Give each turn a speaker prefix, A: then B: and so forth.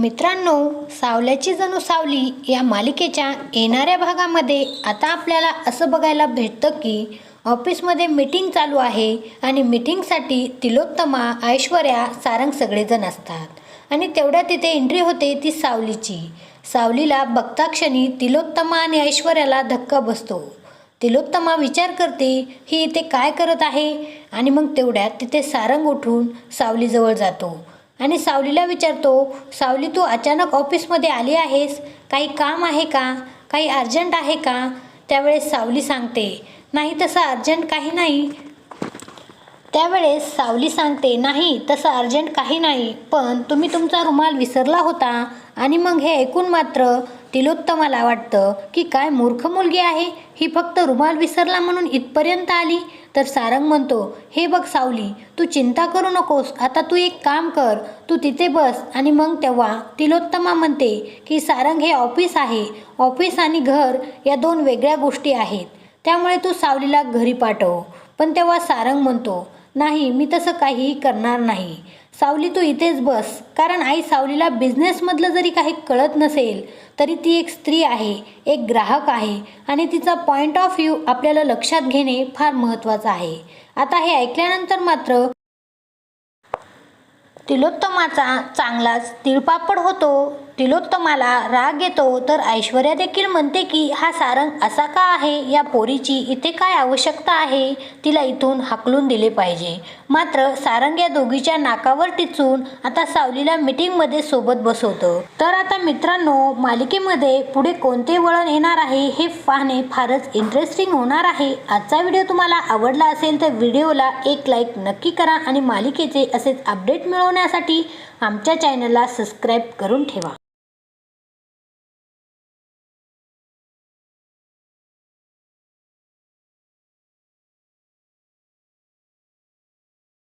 A: मित्रांनो सावल्याची जणू सावली या मालिकेच्या येणाऱ्या भागामध्ये आता आपल्याला असं बघायला भेटतं की ऑफिसमध्ये मीटिंग चालू आहे आणि मीटिंगसाठी तिलोत्तमा ऐश्वर्या सारंग सगळेजण असतात. आणि तेवढ्या तिथे एंट्री होते ती सावलीची. सावलीला बघता क्षणी तिलोत्तमा आणि ऐश्वर्याला धक्का बसतो. तिलोत्तमा विचार करते ही इथे काय करत आहे? आणि मग तेवढ्यात तिथे सारंग उठून सावलीजवळ जातो. आणि सावलीला विचारतो सावली तू अचानक ऑफिसमध्ये आली आहेस? काही काम आहे का? काही अर्जंट आहे का? त्यावेळेस सावली सांगते नाही तसं अर्जंट काही नाही. त्यावेळेस सावली सांगते नाही तसं अर्जंट काही नाही पण तुम्ही तुमचा रुमाल विसरला होता आणि मग हे ऐकून मात्र तिलोत्तमाला वाटतं की काय मूर्ख मुलगी आहे? ही फक्त रुमाल विसरला म्हणून इथपर्यंत आली? तर सारंग म्हणतो हे बघ सावली तू चिंता करू नकोस. आता तू एक काम कर. तू तिथे बस आणि मग तेव्हा तिलोत्तमा म्हणते की सारंग हे ऑफिस आहे. ऑफिस आणि घर या दोन वेगळ्या गोष्टी आहेत. त्यामुळे तू सावलीला घरी पाठव. पण तेव्हा सारंग म्हणतो नाही मी तसं काहीही करणार नाही. सावली तू इथेच बस. कारण आई सावलीला बिझनेसमधलं जरी काही कळत नसेल तरी ती एक स्त्री आहे एक ग्राहक आहे आणि तिचा पॉईंट ऑफ व्ह्यू आपल्याला लक्षात घेणे फार महत्त्वाचं आहे. आता हे ऐकल्यानंतर मात्र तिलोत्तमाचा चांगलाच तिळपापड होतो तिलोत्तमाला राग येतो तर ऐश्वर्या देखील म्हणते की हा सारंग असा का आहे? या पोरीची इथे काय आवश्यकता आहे? तिला इथून हाकलून दिले पाहिजे. मात्र सारंग या दोघीच्या नाकावर टिचून आता सावलीला मीटिंगमध्ये सोबत बसवतं. तर आता मित्रांनो मालिकेमध्ये पुढे कोणते वळण येणार आहे हे पाहणे फारच इंटरेस्टिंग होणार आहे. आजचा व्हिडिओ तुम्हाला आवडला असेल तर व्हिडिओला एक लाईक नक्की करा आणि मालिकेचे असेच अपडेट मिळवण्यासाठी आमच्या चॅनलला सबस्क्राईब करून ठेवा.